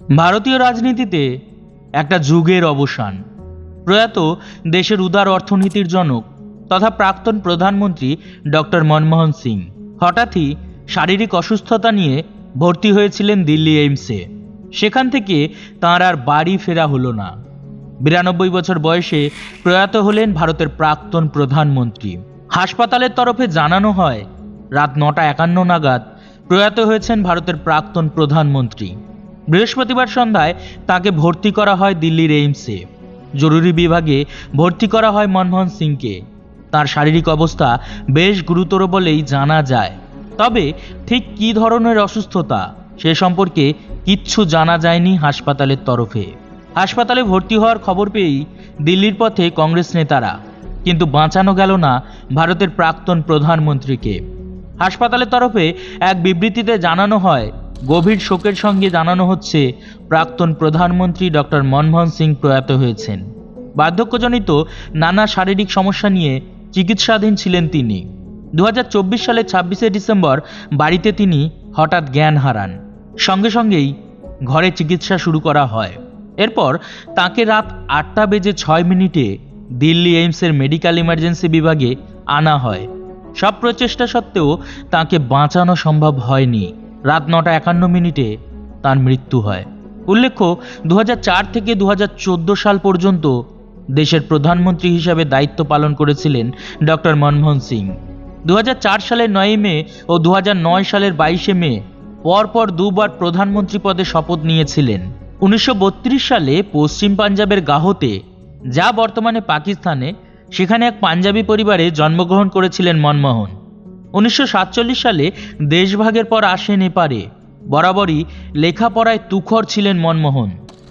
ভারতীয় রাজনীতিতে একটা যুগের অবসান। প্রয়াত দেশের উদার অর্থনীতির জনক তথা প্রাক্তন প্রধানমন্ত্রী ডক্টর মনমোহন সিং। হঠাৎই শারীরিক অসুস্থতা নিয়ে ভর্তি হয়েছিলেন দিল্লি এইমসে। সেখান থেকে তাঁর আর বাড়ি ফেরা হলো না। বিরানব্বই বছর বয়সে প্রয়াত হলেন ভারতের প্রাক্তন প্রধানমন্ত্রী। হাসপাতালের তরফে জানানো হয়, রাত নটা একান্ন নাগাদ প্রয়াত হয়েছেন ভারতের প্রাক্তন প্রধানমন্ত্রী। বৃহস্পতিবার সন্ধ্যায় তাকে ভর্তি করা হয় দিল্লির এইমসে জরুরি বিভাগে ভর্তি করা হয় মনমোহন সিংকে। তার শারীরিক অবস্থা বেশ গুরুতর বলেই জানা যায়। তবে ঠিক কী ধরনের অসুস্থতা সে সম্পর্কে কিচ্ছু জানা যায়নি হাসপাতালের তরফে। হাসপাতালে ভর্তি হওয়ার খবর পেয়েই দিল্লির পথে কংগ্রেস নেতারা। কিন্তু বাঁচানো গেল না ভারতের প্রাক্তন প্রধানমন্ত্রীকে। হাসপাতালের তরফে এক বিবৃতিতে জানানো হয় গভীর শোকের সঙ্গে জানানো হচ্ছে, প্রাক্তন প্রধানমন্ত্রী ডক্টর মনমোহন সিং প্রয়াত হয়েছেন। বার্ধক্যজনিত নানা শারীরিক সমস্যা নিয়ে চিকিৎসাধীন ছিলেন তিনি। দু হাজার চব্বিশ সালের ছাব্বিশে ডিসেম্বর বাড়িতে তিনি হঠাৎ জ্ঞান হারান। সঙ্গে সঙ্গেই ঘরে চিকিৎসা শুরু করা হয়। এরপর তাকে রাত আটটা বেজে ছয় মিনিটে দিল্লি এইমসের মেডিকেল ইমার্জেন্সি বিভাগে আনা হয়। সব প্রচেষ্টা সত্ত্বেও তাকে বাঁচানো সম্ভব হয়নি। রাত নটা একান্ন মিনিটে তার মৃত্যু হয়। উল্লেখ্য দু হাজার চার থেকে দু হাজার চোদ্দ সাল পর্যন্ত দেশের প্রধানমন্ত্রী হিসাবে দায়িত্ব পালন করেছিলেন ডক্টর মনমোহন সিং। দু হাজার চার সালের নয়ই মে ও দু হাজার নয় সালের বাইশে মে পরপর দুবার প্রধানমন্ত্রী পদে শপথ নিয়েছিলেন। উনিশশো বত্রিশ সালে পশ্চিম পাঞ্জাবের গাহতে, যা বর্তমানে পাকিস্তানে, সেখানে এক পাঞ্জাবি পরিবারে জন্মগ্রহণ করেছিলেন মনমোহন। উনিশশো সাতচল্লিশ সালে দেশভাগের পর আসেন এপারে। বরাবরই লেখাপড়ায় তুখর ছিলেন মনমোহন।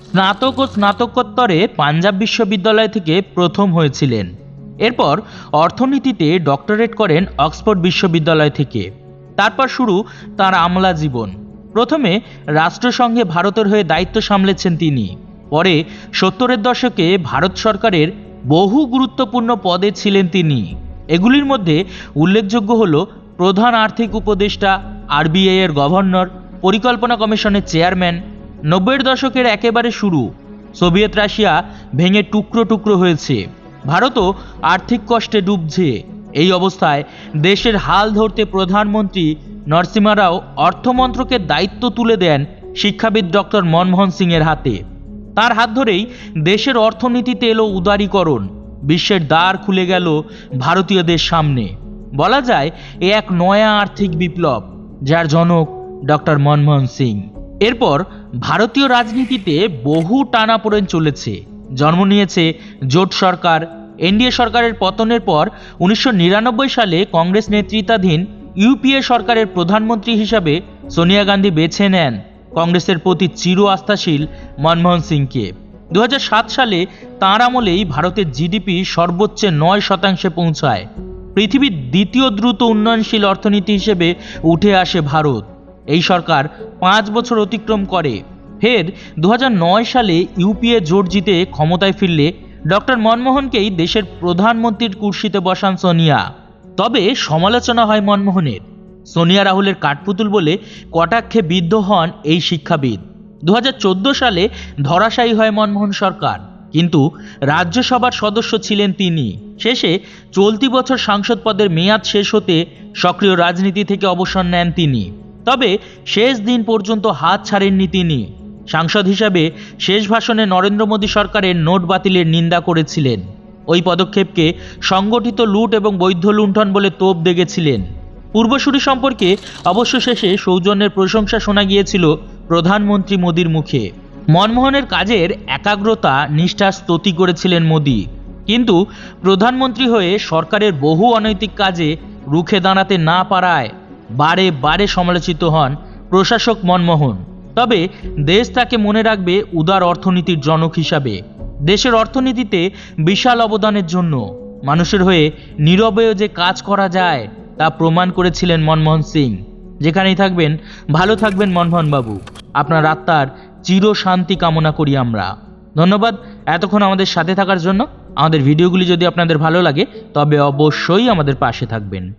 স্নাতক ও স্নাতকোত্তরে পাঞ্জাব বিশ্ববিদ্যালয় থেকে প্রথম হয়েছিলেন। এরপর অর্থনীতিতে ডক্টরেট করেন অক্সফোর্ড বিশ্ববিদ্যালয় থেকে। তারপর শুরু তার আমলা জীবন। প্রথমে রাষ্ট্রসংঘে ভারতের হয়ে দায়িত্ব সামলেছেন তিনি। পরে সত্তরের দশকে ভারত সরকারের বহু গুরুত্বপূর্ণ পদে ছিলেন তিনি। এগুলির মধ্যে উল্লেখযোগ্য হল প্রধান আর্থিক উপদেষ্টা, আরবিআই এর গভর্নর, পরিকল্পনা কমিশনের চেয়ারম্যান, নব্বইয়ের দশকের একেবারে শুরু, সোভিয়েত রাশিয়া ভেঙে টুকরো টুকরো হয়েছে, ভারতও আর্থিক কষ্টে ডুবছে। এই অবস্থায় দেশের হাল ধরতে প্রধানমন্ত্রী নরসিমা রাও অর্থমন্ত্রকের দায়িত্ব তুলে দেন শিক্ষাবিদ ডক্টর মনমোহন সিংয়ের হাতে। তার হাত ধরেই দেশের অর্থনীতিতে এলো উদারীকরণ। বিশ্বের দ্বার খুলে গেল ভারতীয়দের সামনে। বলা যায়, এ এক নয়া আর্থিক বিপ্লব, যার জনক ডক্টর মনমোহন সিং। এরপর ভারতীয় রাজনীতিতে বহু টানাপোড়েন চলেছে। জন্ম নিয়েছে জোট সরকার, এনডিএ সরকারের পতনের পর উনিশশো নিরানব্বই সালে কংগ্রেস নেতৃত্বাধীন ইউপিএ সরকারের প্রধানমন্ত্রী হিসাবে সোনিয়া গান্ধী বেছে নেন কংগ্রেসের প্রতি চির আস্থাশীল মনমোহন সিংকে। দু হাজার সাত সালে তাঁর আমলেই ভারতের জিডিপি সর্বোচ্চ নয় শতাংশে পৌঁছায়। পৃথিবীর দ্বিতীয় দ্রুত উন্নয়নশীল অর্থনীতি হিসেবে উঠে আসে ভারত। এই সরকার পাঁচ বছর অতিক্রম করে। ফের দু হাজার নয় সালে ইউপিএ জোট জিতে ক্ষমতায় ফিরলে ডক্টর মনমোহনকেই দেশের প্রধানমন্ত্রীর কুর্সিতে বসান সোনিয়া। তবে সমালোচনা হয় মনমোহনের। সোনিয়া রাহুলের কাঠপুতুল বলে কটাক্ষে বিদ্ধ হন এই শিক্ষাবিদ। দু হাজার চোদ্দ সালে ধরাশায়ী হয় মনমোহন সরকার। কিন্তু রাজ্যসভার সদস্য ছিলেন তিনি। শেষে চলতি বছর সাংসদ পদের মেয়াদ শেষ হতে সক্রিয় রাজনীতি থেকে অবসর নেন তিনি। তবে শেষ দিন পর্যন্ত হাত ছাড়েননি তিনি। সাংসদ হিসাবে শেষ ভাষণে নরেন্দ্র মোদী সরকারের নোট বাতিলের নিন্দা করেছিলেন। ওই পদক্ষেপকে সংগঠিত লুট এবং বৈধ লুণ্ঠন বলে তোপ দেগেছিলেন। পূর্বসূরি সম্পর্কে অবশ্য শেষে সৌজন্যের প্রশংসা শোনা গিয়েছিল প্রধানমন্ত্রী মোদীর মুখে। মনমোহনের কাজের একাগ্রতা, নিষ্ঠা, স্তুতি করেছিলেন মোদী। কিন্তু প্রধানমন্ত্রী হয়ে সরকারের বহু অনৈতিক কাজে রুখে দাঁড়াতে না পারায় বারে বারে সমালোচিত হন প্রশাসক মনমোহন। তবে দেশ তাকে মনে রাখবে উদার অর্থনীতির জনক হিসাবে। দেশের অর্থনীতিতে বিশাল অবদানের জন্য। মানুষের হয়ে নীরবেও যে কাজ করা যায় তা প্রমাণ করেছিলেন মনমোহন সিং। যেখানেই থাকবেন, ভালো থাকবেন মনমোহনবাবু আপনার আত্মার চির শান্তি কামনা করি আমরা। ধন্যবাদ এতক্ষণ আমাদের সাথে থাকার জন্য। আমাদের ভিডিওগুলি যদি আপনাদের ভালো লাগে, তবে অবশ্যই আমাদের পাশে থাকবেন।